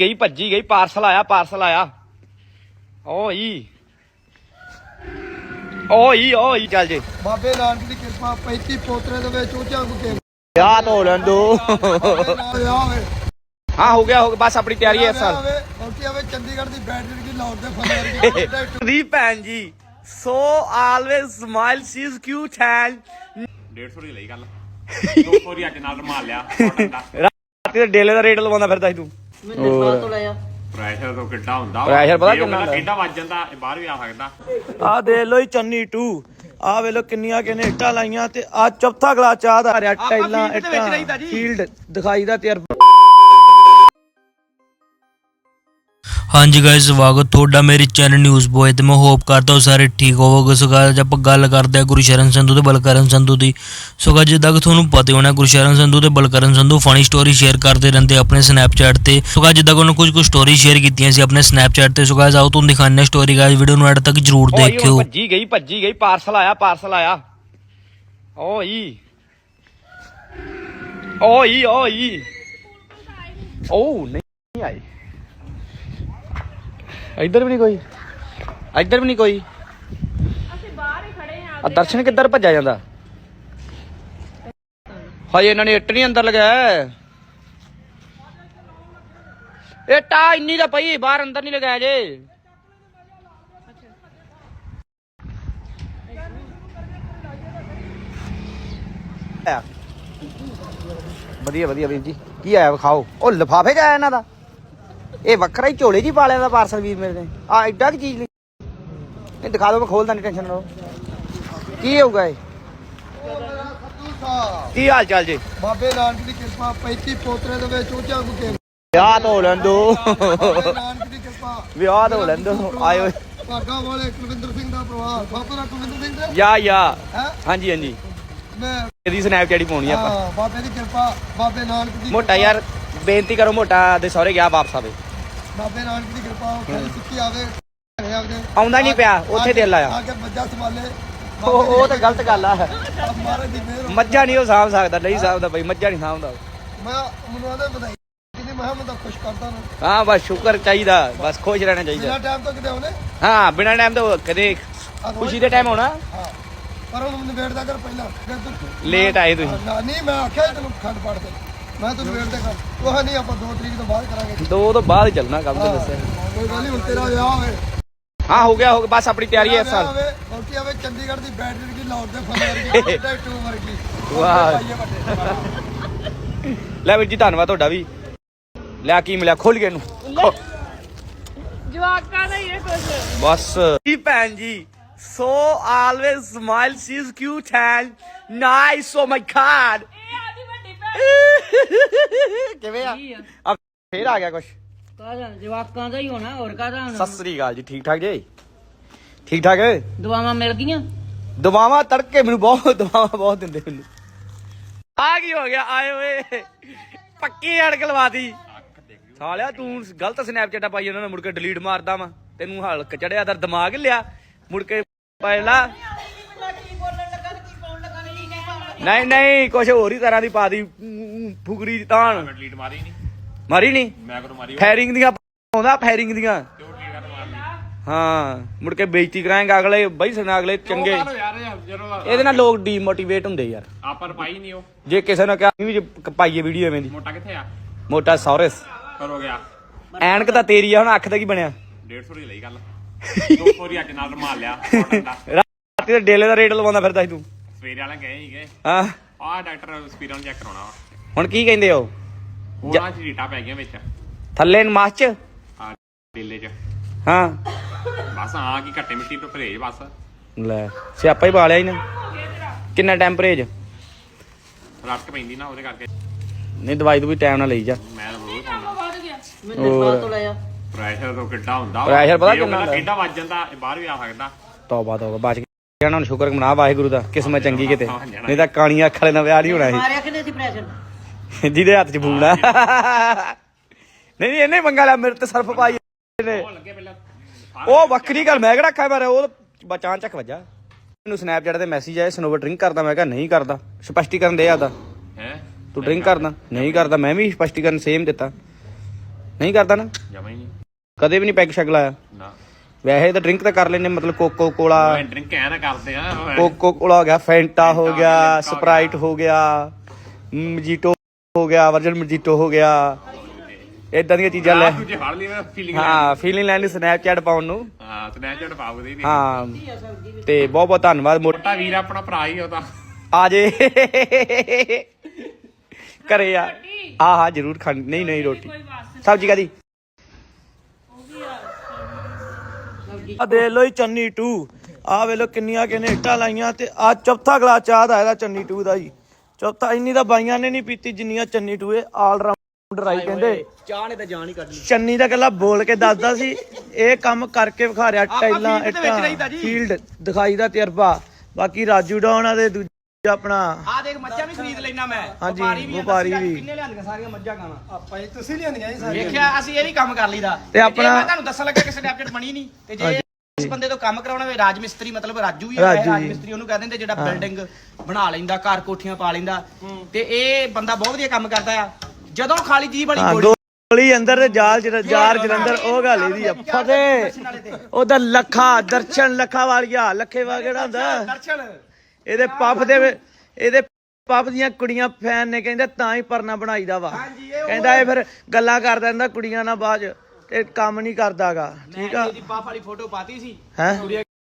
ਗਈ ਭੱਜੀ ਗਈ ਪਾਰਸਲ ਆਇਆ ਪਾਰਸਲ ਆਇਆ। ਓਈ। ਓਈ ਓਈ ਚੱਲ ਜੇ। ਬਾਬੇ ਨਾਨਕ ਦੀ ਕਿਰਪਾ 35 ਪੋਤਰੇ ਦੇ ਵਿੱਚ ਉੱਚਾ ਗੁਕੇ ਵਿਆਹ ਤੋਂ ਲੈਣ ਦੋ। ਹਾਂ ਹੋ ਗਿਆ ਹੋ ਗਿਆ ਬਸ ਆਪਣੀ ਤਿਆਰੀ ਹੈ ਇਸ ਸਾਲ। ਆਵੇ ਚੰਡੀਗੜ੍ਹ ਦੀ ਬੈਟਰੀ ਦੀ ਦੇ ਫਨ ਵਰਗੀ ਦੀ ਭੈਣ ਜੀ so always smile she is cute and 150 ਦੀ ਲਈ ਗੱਲ। 200 ਦੀ ਅੱਜ ਨਾਲ ਰਮਾਲ ਲਿਆ ਰਾਤੀ ਦੇ ਡੇਲੇ ਦਾ ਰੇਟ ਲਵਾਉਂਦਾ ਫਿਰਦਾ ਸੀ ਤੂੰ। ਪ੍ਰੈਸ਼ਰ ਤੋਂ ਕਿੱਡਾ ਹੁੰਦਾ Pressure ਪਤਾ ਕਿੰਨਾ ਹੁੰਦਾ? ਕਿੱਡਾ ਵੱਜ ਜਾਂਦਾ ਇਹ ਬਾਹਰ ਵੀ ਆ ਸਕਦਾ। ਆ ਦੇ ਲੋ ਚੰਨੀ 2 ਆ ਵੇ ਲੋ ਕਿੰਨੀਆਂ ਕਿਨੇ ਇੱਟਾਂ ਲਾਈਆਂ ਤੇ ਆ ਚੌਥਾ ਗਲਾ ਚਾਹ ਦਾ। ਰਿਆ ਟੈਲਾਂ ਇੱਟਾਂ ਫੀਲਡ ਦਿਖਾਈ ਦਾ ਤੇਰ ਹਾਂਜੀ ਗਾਇਸ ਸਵਾਗਤ ਤੁਹਾਡਾ ਮੇਰੇ ਚੈਨਲ ਨਿਊਜ਼ ਬੋਏ ਤੇ ਮੈਂ ਹੋਪ ਕਰਦਾ ਹਾਂ ਸਾਰੇ ਠੀਕ ਹੋਵੋਗੇ। ਸੋ ਅੱਜ ਆਪਾਂ ਗੱਲ ਕਰਦੇ ਹਾਂ ਗੁਰਸ਼ਰਨ ਸੰਧੂ ਤੇ ਬਲਕਰਨ ਸੰਧੂ ਦੀ। ਸੋ guys, ਜਿੱਦਾਂ ਕਿ ਤੁਹਾਨੂੰ ਪਤਾ ਹੋਣਾ ਗੁਰਸ਼ਰਨ ਸੰਧੂ ਤੇ Balkaran Sandhu funny story share ਕਰਦੇ ਰਹਿੰਦੇ ਆਪਣੇ ਸਨੈਪਚੈਟ ਤੇ। ਸੋ guys, ਜਿੱਦਾਂ ਕਿ ਉਹਨਾਂ ਕੁਝ ਕੁ ਸਟੋਰੀ ਸ਼ੇਅਰ ਕੀਤੀਆਂ ਸੀ ਆਪਣੇ ਸਨੈਪਚੈਟ ਤੇ। ਸੋ guys, ਆਓ ਤੁਹਾਨੂੰ ਦਿਖਾਉਂਦੇ ਸਟੋਰੀ ਗਾਇਸ ਵੀਡੀਓ ਨੂੰ ਐਡ ਤੱਕ ਜਰੂਰ ਦੇਖਿਓ। ਭੱਜੀ ਗਈ ਭੱਜੀ ਗਈ ਪਾਰਸਲ ਆਇਆ ਪਾਰਸਲ ਆਇਆ। ਓਈ ਓਈ ਓਈ ਓ ਨਹੀਂ ਆਈ ਇੱਧਰ ਵੀ ਨਹੀਂ ਕੋਈ? ਇੱਧਰ ਵੀ ਨਹੀਂ ਕੋਈ? ਅਸੀਂ ਬਾਹਰ ਹੀ ਖੜੇ ਆ ਆ ਦਰਸ਼ਨ ਕਿੱਧਰ ਭੱਜਿਆ ਜਾਂਦਾ? ਹਾਏ ਇਹਨਾਂ ਨੇ ਇੱਟ ਨਹੀਂ ਅੰਦਰ ਲਗਾਇਆ। ਇੱਟ ਆ ਇੰਨੀ ਦਾ ਪਈ ਬਾਹਰ ਅੰਦਰ ਨਹੀਂ ਲਗਾਇਆ ਜੇ। ਵਧੀਆ ਵਧੀਆ ਵੀਰ ਜੀ। ਕੀ ਆਇਆ ਵਿਖਾਓ? ਉਹ ਲਿਫਾਫੇ ਚ ਆਇਆ ਇਹਨਾਂ ਦਾ? ਇਹ ਵੱਖਰਾ ਹੀ ਝੋਲੇ ਜੀ ਪਾਲਿਆ ਦਾ ਪਾਰਸਲ ਵੀਰ ਮੇਰੇ ਨੇ ਆ ਐਡਾ ਕੀ ਚੀਜ਼ ਲਈ ਇਹ ਦਿਖਾ ਦਿਓ ਮੈਂ ਖੋਲਦਾ ਨਹੀਂ ਟੈਨਸ਼ਨ ਲਓ ਕੀ ਹੋਊਗਾ ਇਹ? ਕੀ ਹਾਲ ਚਾਲ ਜੀ? ਬਾਬੇ ਨਾਨਕ ਦੀ ਕਿਰਪਾ 35 ਪੋਤਰੇ ਦੇ ਵਿੱਚ ਉੱਚਾ ਗੁਕੇ ਵਿਆਹ ਤੋਂ ਲੈਣ ਦੋ ਬਾਬੇ ਨਾਨਕ ਦੀ ਕਿਰਪਾ। ਵਿਆਹ ਤੋਂ ਲੈਣ ਦੋ ਆਇਓ। ਭਾਗਾ ਵਾਲੇ ਕੁਲਵਿੰਦਰ ਸਿੰਘ ਦਾ ਪਰਿਵਾਰ। ਬਾਬਾ ਦਾ ਕੁਲਵਿੰਦਰ ਸਿੰਘ ਦਾ ਯਾ ਯਾ। ਹੈ? ਹਾਂਜੀ ਹਾਂਜੀ। ਮੈਂ ਇਹਦੀ ਸਨੈਪਚੈਟ ਹੀ ਪਾਉਣੀ ਆਪਾਂ। ਹਾਂ ਬਾਬੇ ਦੀ ਕਿਰਪਾ ਬਾਬੇ ਨਾਨਕ ਦੀ ਮੋਟਾ ਕਿਰਪਾ, ਯਾਰ ਬੇਨਤੀ ਕਰੋ ਮੋਟਾ ਦੇ ਸਹੁਰੇ ਗਿਆ ਵਾਪਸ ਆਵੇ। ਬਾਬੇ ਨਾਨਕ ਦੀ ਕਿਰਪਾ ਉਹ ਫਿਰ ਸਿੱਖੀ ਆਵੇ ਘਰੇ ਆਵੇ। ਆਉਂਦਾ ਨਹੀਂ ਪਿਆ, ਉੱਥੇ ਦਿਲ ਆਇਆ। ਆ ਕੇ ਮੱਝਾਂ ਸੰਭਾਲੇ। ਉਹ ਉਹ ਤਾਂ ਗਲਤ ਗੱਲ ਆ। ਮਾਰੇ ਦੀ ਮਿਹਰ ਹੋਵੇ। ਮੱਝਾਂ ਨਹੀਂ ਉਹ ਸਾਂਭ ਸਕਦਾ ਨਹੀਂ ਸਾਂਭਦਾ ਬਈ ਮੱਝਾਂ ਨਹੀਂ ਸਾਂਭਦਾ। ਮੈਂ ਮੈਨੂੰ ਆਦੇ ਵਧਾਈ ਕਿਤੇ ਮੈਂ ਮੈਂ ਤਾਂ ਖੁਸ਼ ਕਰਦਾ ਨਾ। ਹਾਂ ਬਸ ਸ਼ੁਕਰ ਚਾਹੀਦਾ ਬਸ ਖੁਸ਼ ਰਹਿਣਾ ਚਾਹੀਦਾ। ਬਿਨਾ ਟਾਈਮ ਤੋਂ ਕਿਤੇ ਆਉਨੇ ਹਾਂ ਬਿਨਾਂ ਟਾਈਮ ਤੋਂ ਕਦੇ ਖੁਸ਼ੀ ਦੇ ਟਾਈਮ ਆਉਣਾ। ਹਾਂ। ਪਰ ਹੁਣ ਮੈਨੂੰ ਵੇਟ ਦਾ ਕਰ ਪਹਿਲਾਂ। ਫਿਰ ਤੂੰ ਲੇਟ ਆਏ ਤੁਸੀਂ। ਨਾ ਨਹੀਂ ਮੈਂ ਆਖਿਆ ਸੀ ਤੈਨੂੰ ਖੰਡ ਪੜ ਦੇ ਮੈਂ ਤੈਨੂੰ ਵੇਟ ਦੇ ਕਰ ਉਹ ਨਹੀਂ ਆਪਾਂ 2 ਤਰੀਕ ਤੋਂ ਬਾਅਦ ਕਰਾਂਗੇ। ਦੋ ਤੋਂ ਬਾਅਦ ਹੀ ਚੱਲਣਾ ਕੰਮ ਤੇ ਦੱਸਿਆ। ਕੋਈ ਗੱਲ ਨਹੀਂ ਹੁਣ ਤੇਰਾ ਵਿਆਹ ਹੋਵੇ। ਹਾਂ ਹੋ ਗਿਆ ਹੋ ਗਿਆ ਬਸ ਆਪਣੀ ਤਿਆਰੀ ਹੈ ਇਸ ਸਾਲ। ਹੋਵੇ ਬਾਕੀ ਆਵੇ ਚੰਡੀਗੜ੍ਹ ਦੀ ਬੈਟਰੀ ਦੀ ਲਾਉਣ ਦੇ ਫਨ ਵਰਗੀ ਟੈ ਟੂ ਵਰਗੀ। ਵਾਹ। ਪਾਈਏ ਵੱਡੇ। ਲੈ ਵੀਰ ਜੀ ਧੰਨਵਾਦ ਤੁਹਾਡਾ ਵੀ। ਲਿਆ ਕੀ ਮਿਲਿਆ? ਖੋਲ ਜਵਾਕਾਂ ਦਾ ਹੀ ਕੁਝ ਬਸ। ਜੀ ਭੈਣ ਜੀ so always smile she is cute and nice oh my god ਇਹ ਆਦੀ ਵੱਡੀ ਭੈਣ। ਕਿਵੇਂ ਆ? ਆ। ਫੇਰ ਆ ਗਿਆ ਕੁਛ? ਕਾਹਦਾ ਜਵਾਕਾਂ ਦਾ ਹੀ ਹੋਣਾ ਹੋਰ ਕਾਹਦਾ ਹੋਣਾ ਸਤਿ ਸ੍ਰੀ ਅਕਾਲ ਜੀ ਠੀਕ ਠਾਕ ਜੀ? ਠੀਕ ਠਾਕ? ਦੁਆਵਾਂ ਮਿਲ ਗਈਆਂ? ਦਵਾਵਾਂ ਤੜਕੇ ਮੈਨੂੰ ਬਹੁਤ ਦਵਾਵਾਂ ਬਹੁਤ ਦਿੰਦੇ ਮੈਨੂੰ। ਆ ਕੀ ਹੋ ਗਿਆ? ਆਏ ਓਏ ਪੱਕੀ ਅੜਕ ਲਵਾਤੀ ਸਾਲਿਆ ਤੂੰ ਗਲਤ ਸਨੈਪਚੈਟਾਂ ਪਾਈ ਉਹਨਾਂ ਨੇ ਮੁੜ ਕੇ ਡਿਲੀਟ ਮਾਰਦਾ ਵਾ। ਤੈਨੂੰ ਹਲਕ ਚੜਿਆ ਦਰ ਦਿਮਾਗ ਲਿਆ। ਮੁੜ ਕੇ ਪਹਿਲਾ ਨਹੀਂ ਨਹੀਂ ਕੁਛ ਹੋਰ ਹੀ ਤਰ੍ਹਾਂ ਦੀ ਪਾ ਦੀ ਊਂ, ਫੁਗਰੀ ਦੀ ਤਾਣ। ਮੈਂ ਡਿਲੀਟ ਮਾਰੀ ਨਹੀਂ। ਮਾਰੀ ਨਹੀਂ? ਮੈਂ ਕਦੋਂ ਮਾਰੀ? ਫਾਇਰਿੰਗ ਦੀਆਂ ਆਉਂਦਾ ਫਾਇਰਿੰਗ ਦੀਆਂ। ਹਾਂ ਮੁੜ ਕੇ ਬੇਇੱਜ਼ਤੀ ਕਰਾਏਗਾ ਅਗਲੇ ਬਈ ਸੁਣਾ ਅਗਲੇ ਚੰਗੇ। ਯਾਰ ਯਾਰ ਜਦੋਂ ਇਹਦੇ ਨਾਲ ਲੋਕ ਡੀਮੋਟੀਵੇਟ ਹੁੰਦੇ ਯਾਰ। ਆਪਾਂ ਨੂੰ ਪਾਈ ਨਹੀਂ ਉਹ। ਜੇ ਕਿਸੇ ਨੇ ਕਿਹਾ ਵੀ ਜੇ ਪਾਈਏ ਵੀਡੀਓ ਐਵੇਂ ਦੀ। ਮੋਟਾ ਕਿੱਥੇ ਆ? ਮੋਟਾ ਸੌਰਸ। ਕਰ ਹੋ ਗਿਆ। ਐਨਕ ਤਾਂ ਤੇਰੀ ਆ ਹੁਣ ਅੱਖ ਦਾ ਕੀ ਬਣਿਆ? 150 ਦੀ ਲਈ ਗੱਲ। 200 ਦੀ ਅੱਜ ਨਾਲ ਰਮਾਲ ਲਿਆ ਦਾ ਰਾਤੀ ਤੇ ਡੇਲੇ ਦਾ ਰੇਟ ਲਵਾਉਂਦਾ ਫਿਰਦਾ ਸੀ ਤੂੰ। ਸਵੇਰੇ ਵਾਲੇ ਗਏ ਸੀਗੇ। ਹਾਂ ਆਹ ਡਾਕਟਰ ਸਪੀਰਾਂ ਨੂੰ ਚੈੱਕ ਕਰਾਉਣਾ ਵਾ। ਹੁਣ ਕੀ ਕਹਿੰਦੇ ਹੋ ਉਹਨਾਂ ਚ ਰੀਟਾ ਪੈ ਗਈਆਂ ਵਿੱਚ। ਥੱਲੇ ਨੂੰ ਮਾਸ ਚ? ਆ ਡੇਲੇ ਚ। ਹਾਂ। ਬਸ ਆ ਕੀ ਘੱਟੇ ਮਿੱਟੀ ਤੋਂ ਪਰਹੇਜ ਬਸ। ਲੈ ਸਿਆਪਾ ਹੀ ਪਾਲਿਆ ਇਹਨੇ ਕਿੰਨਾ ਟੈਂਪਰੇਜ ਰੱਟ ਪੈਂਦੀ ਨਾ ਉਹਦੇ ਕਰਕੇ। ਨਹੀਂ ਦਵਾਈ ਵੀ ਟਾਈਮ ਨਾਲ ਲਈ ਜਾ। ਮੈਂ ਰੋਜ਼ ਗਿਆ। ਤੋਂ ਲਿਆ ਪ੍ਰੈਸ਼ਰ ਤੋਂ ਕਿੱਡਾ ਹੁੰਦਾ Pressure ਪਤਾ ਜੇ ਉਹ ਕਿੰਨਾ ਹੁੰਦਾ? ਕਿੱਡਾ ਵੱਜ ਜਾਂਦਾ ਇਹ ਬਾਹਰ ਵੀ ਆ ਸਕਦਾ। ਤੌਬਾ ਤੌਬਾ ਬਚ ਗਿਆ ਹੁਣ ਸ਼ੁਕਰ ਮਨਾ ਵਾਹਿਗੁਰੂ ਦਾ ਕਿਸਮਤ ਚੰਗੀ ਕਿਤੇ। ਨਹੀਂ ਤਾਂ ਕਾਣੀਆਂ ਅੱਖਾਂ ਵਾਲੇ ਨਾਲ ਵਿਆਹ ਨਹੀਂ ਹੋਣਾ ਮਾਰਿਆ ਕਿਨੇ ਸੀ ਪ੍ਰੈਸ਼ਰ? ਸੀ ਜਿਹਦੇ ਹੱਥ 'ਚ ਫੂਲ ਆ। ਨਹੀਂ ਨਹੀਂ ਇਹਨੇ ਮੰਗਾ ਲਿਆ ਮੇਰੇ ਤੇ ਸਰਫ ਪਾਈ ਇਹਨੇ। ਉਹ ਵੱਖਰੀ ਗੱਲ ਮੈਂ ਕਿਹੜਾ ਖਾਇਆ ਮਾਰਿਆ ਉਹ ਬਚਾਂ ਚੱਕ ਵੱਜਾ। ਮੈਨੂੰ ਸਨੈਪਚੈਟ ਤੇ ਮੈਸੇਜ ਆਇਆ ਸਨੋਵਰ ਡਰਿੰਕ ਕਰਦਾ ਮੈਂ ਕਿਹਾ ਨਹੀਂ ਕਰਦਾ। ਸਪਸ਼ਟੀਕਰਨ ਦੇ ਆਦਾ। ਹੈ? ਤੂੰ ਡਰਿੰਕ ਕਰਦਾ ਨਹੀਂ ਕਰਦਾ ਮੈਂ ਵੀ ਸਪਸ਼ਟੀਕਰਨ ਸੇਮ ਦਿੱਤਾ। ਨਹੀਂ ਕਰਦਾ ਨਾ। ਜਮਾ ਹੀ ਨਹੀਂ। ਕਦੇ ਵੀ ਨਹੀਂ ਪੈਗ ਸ਼ੈਗ ਲਾਇਆ। ਨਾ। ਵੈਸੇ ਤਾਂ ਡਰਿੰਕ ਤਾਂ ਕਰ ਲੈਨੇ ਮਤਲਬ ਕੋਕੋ ਕੋਲਾ ਡਰਿੰਕ ਐ ਨਾ ਕਰਦੇ ਆ ਕੋਕੋ ਕੋਲਾ ਹੋ ਗਿਆ ਫੈਂਟਾ ਹੋ ਗਿਆ ਸਪਰਾਈਟ ਹੋ ਗਿਆ। ਮਜੀਟੋ ਹੋ ਗਿਆ ਵਰਜਨ ਮਜੀਟੋ ਹੋ ਗਿਆ ਇਦਾਂ ਦੀਆਂ ਚੀਜ਼ਾਂ ਲੈ ਦੂਜੇ ਫੜ ਲਈ ਮੈਂ ਫੀਲਿੰਗ ਹਾਂ ਫੀਲਿੰਗ ਲੈਣ ਲਈ ਸਨੈਪਚੈਟ ਪਾਉਣ ਨੂੰ। ਹਾਂ ਸਨੈਪਚੈਟ ਪਾਉਦੇ ਨਹੀਂ ਹਾਂ ਤੇ ਬਹੁਤ ਬਹੁਤ ਧੰਨਵਾਦ ਮੋਟਾ ਵੀਰ ਆਪਣਾ ਭਰਾ ਹੀ ਉਹਦਾ ਆ ਜੇ। ਘਰੇ ਆ। ਹਾਂ ਹਾਂ ਜ਼ਰੂਰ ਖਾਣੀ। ਨਹੀਂ ਨਹੀਂ ਰੋਟੀ। ਸਬਜ਼ੀ ਕਾਦੀ ਆ ਦੇ ਲੋ ਜੀ ਚੰਨੀ 2 ਆ ਵੇ ਲੋ ਕਿੰਨੀਆਂ ਕਿਨੇ ਇੱਟਾਂ ਲਾਈਆਂ ਤੇ ਆ ਚੌਥਾ ਗਲਾਸ ਚਾਹ ਦਾ ਇਹਦਾ ਚੰਨੀ 2 ਦਾ ਜੀ। ਚੌਥਾ ਇੰਨੀ ਤਾਂ ਬਾਈਆਂ ਨੇ ਨਹੀਂ ਪੀਤੀ ਜਿੰਨੀਆਂ ਚੰਨੀ 2 ਇਹ ਆਲ ਰਾਉਂਡਰ ਆਈ ਕਹਿੰਦੇ। ਚਾਹ ਨੇ ਤਾਂ ਜਾਨ ਹੀ ਕੱਢ ਲਈ। ਚੰਨੀ ਦਾ ਗੱਲਾਂ ਬੋਲ ਕੇ ਦੱਸਦਾ ਸੀ ਇਹ ਕੰਮ ਕਰਕੇ ਵਿਖਾ ਰਿਹਾ ਟੈਲਾਂ ਇੱਟਾਂ ਫੀਲਡ ਦਿਖਾਈ ਦਾ ਤਜਰਬਾ। ਬਾਕੀ ਰਾਜੂ ਡਾਉਣਾ ਦੇ ਦੂਜਾ ਆਪਣਾ। ਆ ਦੇਖ ਮੱਝਾਂ ਵੀ ਖਰੀਦ ਲੈਣਾ ਮੈਂ। ਹਾਂਜੀ ਵਪਾਰੀ ਵੀ ਕਿੰਨੇ ਲਿਆਂਦੀਆਂ ਸਾਰੀਆਂ ਮੱਝਾਂ ਗਾਵਾਂ? ਆਪਾਂ ਇਹ ਤੁਸੀਂ ਲਿਆਂਦੀਆਂ ਜੀ ਸਾਰੀਆਂ। ਵੇਖਿਆ ਅਸੀਂ ਇਹ ਵੀ ਕੰਮ ਕਰ ਲਈਦਾ। ਤੇ ਜੇ ਆਪਣਾ- ਮੈਂ ਤੁਹਾਨੂੰ ਦੱਸਣ ਲੱਗਾ ਕਿ ਸਨੈਪਚੈਟ ਬਣੀ ਨਹੀਂ ਤੇ ਜੇ ਇਸ ਬੰਦੇ ਤੋਂ ਕੰਮ ਕਰਾਉਣਾ ਹੋਵੇ ਰਾਜ ਮਿਸਤਰੀ ਮਤਲਬ ਰਾਜੂ ਹੀ ਹੈ ਰਾਜੂ। ਮਿਸਤਰੀ ਉਹਨੂੰ ਕਹਿ ਦਿੰਦੇ ਜਿਹੜਾ ਬਿਲਡਿੰਗ ਬਣਾ ਲੈਂਦਾ ਘਰ ਕੋਠੀਆਂ ਪਾ ਲੈਂਦਾ। ਤੇ ਇਹ ਬੰਦਾ ਬਹੁਤ ਵਧੀਆ ਕੰਮ ਕਰਦਾ ਆ। ਜਦੋਂ ਖਾਲੀ ਜੀ ਵਾਲੀ ਗੋਲੀ ਗੋਲੀ ਅੰਦਰ ਤੇ ਜਾਲ ਜਰ ਜਾਰ ਜਲੰਧਰ ਉਹ ਗੱਲ ਇਹਦੀ ਆ। ਫਤਿਹ। ਉਹਦਾ ਲੱਖਾ ਦਰਸ਼ਨ ਲੱਖਾ ਵਾਲੀਆ ਲੱਖੇ ਵਾ ਕਿਹੜਾ ਹੁੰਦਾ। ਦਰਸ਼ਨ ਇਹਦੇ ਪੱਪ ਦੇ ਇਹਦੇ ਪੱਪ ਦੀਆਂ ਕੁੜੀਆਂ ਫੈਨ ਨੇ ਕਹਿੰਦੇ ਤਾਂ ਹੀ ਪਰਨਾ ਬਣਾਈਦਾ ਵਾ। ਕਹਿੰਦਾ ਇਹ ਫਿਰ ਗੱਲਾਂ ਕਰਦਾ ਰਹਿੰਦਾ ਕੁੜੀਆਂ ਨਾਲ ਬਾਅਦ ਤੇ ਕੰਮ ਨਹੀਂ ਕਰਦਾਗਾ ਠੀਕ ਆ? ਇਹਦੀ ਬਾਪ ਵਾਲੀ ਫੋਟੋ ਪਾਤੀ ਸੀ। ਹੈ?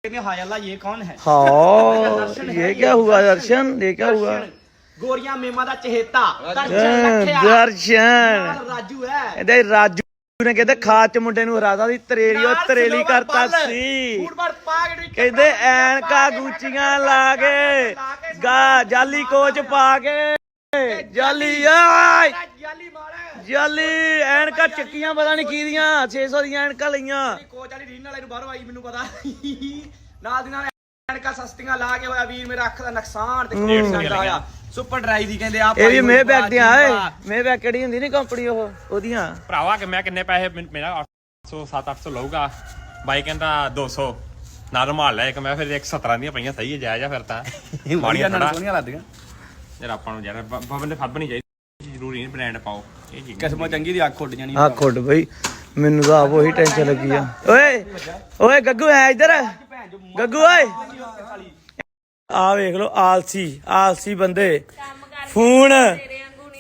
ਕਹਿੰਦੇ ਹਾਏ ਅੱਲਾ ਇਹ ਕੌਣ ਹੈ? ਹਾਂ ਇਹ ਕੀ ਹੁਆ ਦਰਸ਼ਨ ਗੋਰੀਆਂ ਮੇਮਾ ਦਾ ਚਹੇਤਾ ਦਰਸ਼ਨ ਦਰਸ਼ਨ ਰਾਜੂ ਹੈ। ਇਹਦੇ ਰਾਜੂ ਨੇ ਕਹਿੰਦੇ ਖਾਚ ਮੁੰਡੇ ਨੂੰ ਰਾਜਾ ਦੀ ਤਰੇਲੀ ਉਹ ਤਰੇਲੀ ਕਰਤਾ ਸੀ। ਕਹਿੰਦੇ ਐਨਕਾ ਗੁੱਚੀਆਂ ਲਾ ਕੇ ਗਾ ਜਾਲੀ ਕੋਚ ਪਾ ਕੇ ਜਾਲੀ ਆਏ ਜਾਲੀ ਐਨਕਾ ਚੱਕੀਆਂ ਪਤਾ ਨਹੀਂ ਕੀ ਦੀਆਂ 600 ਦੀਆਂ ਐਨਕਾਂ ਲਈਆਂ। ਕੋਚ ਵਾਲੀ ਰੀਨ ਵਾਲੇ ਨੂੰ ਬਾਹਰੋਂ ਆਈ ਮੈਨੂੰ ਪਤਾ। ਨਾਲ ਦੀ ਨਾਲ ਐਨਕਾਂ ਸਸਤੀਆਂ ਲਾ ਕੇ ਹੋਇਆ ਵੀਰ ਮੇਰਾ ਅੱਖ ਦਾ ਨੁਕਸਾਨ ਤੇ ਕ੍ਰੇਟ ਸਕਦਾ ਹੋਇਆ ਸੁਪਰ ਡਰਾਈ ਦੀ ਕਹਿੰਦੇ ਆ ਇਹ ਵੀ ਮੇ ਬੈਗ ਦੀਆਂ ਆਏ ਮੇ ਬੈਗ ਕਿਹੜੀ ਹੁੰਦੀ ਨੀ ਕੰਪਨੀ ਉਹ ਉਹਦੀਆਂ? ਭਰਾਵਾ ਕਿ ਮੈਂ ਕਿੰਨੇ ਪੈਸੇ ਮੈਨ- ਮੇਰਾ 800 7-800 ਲਊਗਾ। ਬਾਈ ਕਹਿੰਦਾ 200 ਨਾ ਰੁਮਾਲ ਲੈ ਇੱਕ ਮੈਂ ਫਿਰ 117 ਦੀਆਂ ਪਈਆਂ ਸਹੀ ਹੈ ਜਾਇਜ਼ ਆ ਫਿਰ ਤਾਂ। ਮਾੜੀਆਂ ਥੋੜਾ ਸੋਹਣੀਆਂ ਲੱਗਦੀਆਂ। ਯਾਰ ਆਪਾਂ ਨੂੰ ਯਾਰ ਬਾਬਾ ਨੇ ਫੱਬ ਨਹੀਂ ਨਹੀਂ ਬ੍ਰਾਂਡ ਪਾਓ। ਇਹ ਚੀਜ਼ ਕਿਸਮਤ ਚੰਗੀ ਦੀ ਅੱਖ ਉੱਡ ਜਾਣੀ। ਆ ਖੁੱਡ ਬਈ। ਮੈਨੂੰ ਤਾਂ ਆਪ ਉਹੀ ਟੈਨਸ਼ਨ ਲੱਗੀ ਆ। ਓਏ ਓਏ ਗੱਗੂ ਹੈ ਇੱਧਰ। ਗੱਗੂ ਓਏ। ਆ ਵੇਖ ਲੋ ਆਲਸੀ ਆਲਸੀ ਬੰਦੇ। ਫੋਨ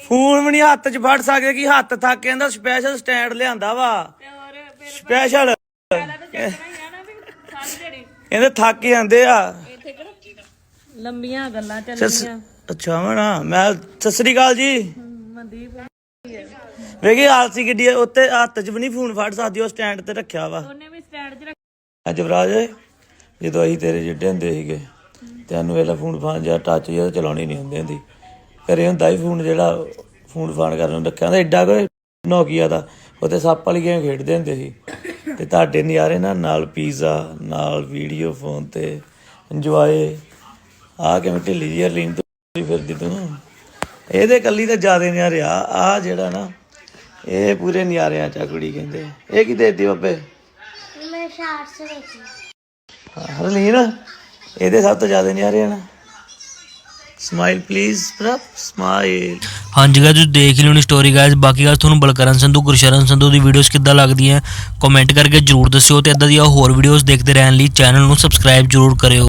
ਫੋਨ ਵੀ ਨਹੀਂ ਹੱਥ 'ਚ ਫੜ ਸਕਦੇ ਕਿ ਹੱਥ ਥੱਕ ਕਹਿੰਦਾ ਸਪੈਸ਼ਲ ਸਟੈਂਡ ਲਿਆਂਦਾ ਵਾ। ਸਪੈਸ਼ਲ ਕਹਿੰਦੇ ਥੱਕ ਜਾਂਦੇ ਆ। ਲੰਬੀਆਂ ਗੱਲਾਂ ਚੱਲੀਆਂ ਅੱਛਾ ਮਣਾ ਮੈਂ ਸਤਿ ਸ੍ਰੀ ਅਕਾਲ ਜੀ। ਮਨਦੀਪ ਵੇਖੀ ਆਲਸੀ ਗੱਡੀ ਉੱਤੇ ਹੱਥ 'ਚ ਵੀ ਨਹੀਂ ਫੋਨ ਫੜ ਸਕਦੀ ਉਹ ਸਟੈਂਡ ਤੇ ਰੱਖਿਆ ਵਾ। ਉਹਨੇ ਵੀ ਸਟੈਂਡ 'ਚ ਰੱਖ ਅੱਜ ਜਵਰਾਜ ਜਦੋਂ ਅਸੀਂ ਤੇਰੇ ਜਿੱਡੇ ਹੁੰਦੇ ਸੀਗੇ ਤੈਨੂੰ ਵੇਲਾ ਫੋਨ ਫਾਨ ਜਾਂ ਟੱਚ ਜਾਂ ਚਲਾਉਣੀ ਨਹੀਂ ਹੁੰਦੀ ਹੁੰਦੀ। ਘਰੇ ਹੁੰਦਾ ਹੀ ਫੋਨ ਜਿਹੜਾ ਫੋਨ ਫਾਨ ਕਰਨ ਨੂੰ ਰੱਖਿਆ ਹੁੰਦਾ ਐਡਾ ਕੋਈ ਨੋਕੀਆ ਦਾ। ਉਹਤੇ ਸੱਪ ਵਾਲੀ ਗੇਮ ਖੇਡਦੇ ਹੁੰਦੇ ਸੀ। ਤੇ ਤੁਹਾਡੇ ਨਜ਼ਾਰੇ ਨਾ ਨਾਲ ਪੀਜ਼ਾ ਨਾਲ ਵੀਡੀਓ ਫੋਨ ਤੇ ਇੰਜੋਏ ਆ ਕਿਵੇਂ ਢਿੱਲੀ ਜਿਹੀ ਲੀਨ ਤੁਰੀ ਫਿਰਦੀ ਤੂੰ। ਇਹਦੇ ਕੱਲੀ ਤਾਂ ਜ਼ਿਆਦਾ ਨਜ਼ਾਰੇ ਆ ਆ ਜਿਹੜਾ ਨਾ ਇਹ ਪੂਰੇ ਨਜ਼ਾਰਿਆਂ ਚ ਆ ਕੁੜੀ ਕਹਿੰਦੇ। ਇਹ ਕੀ ਦੇਤੀ ਬਾਬੇ? ਮੈਂ ਸ਼ਾਰਟਸ ਵੇਖੀ ਹਰਲੀਨ ਇਹਦੇ ਸਭ ਤੋਂ ਜ਼ਿਆਦਾ ਨਹੀਂ ਆ ਰਹੇ ਨਾ। ਸਮਾਈਲ ਪਲੀਜ਼ ਪ੍ਰਭ ਸਮਾਈਲ ਹਾਂਜੀ ਤੁਸੀਂ ਦੇਖ ਹੀ ਲਿਓਣੀ ਸਟੋਰੀ ਗਾਇਸ ਬਾਕੀ ਗੱਲ ਤੁਹਾਨੂੰ ਬਲਕਰਨ ਸੰਧੂ ਗੁਰਸ਼ਰਨ ਸੰਧੂ ਦੀ ਵੀਡੀਓਜ਼ ਕਿੱਦਾਂ ਲੱਗਦੀਆਂ ਕਮੈਂਟ ਕਰਕੇ ਜਰੂਰ ਦੱਸਿਓ ਤੇ ਇਦਾਂ ਦੀਆਂ ਹੋਰ ਵੀਡੀਓਜ਼ ਦੇਖਦੇ ਰਹਿਣ ਲਈ ਚੈਨਲ ਨੂੰ ਸਬਸਕ੍ਰਾਈਬ ਜਰੂਰ ਕਰਿਓ।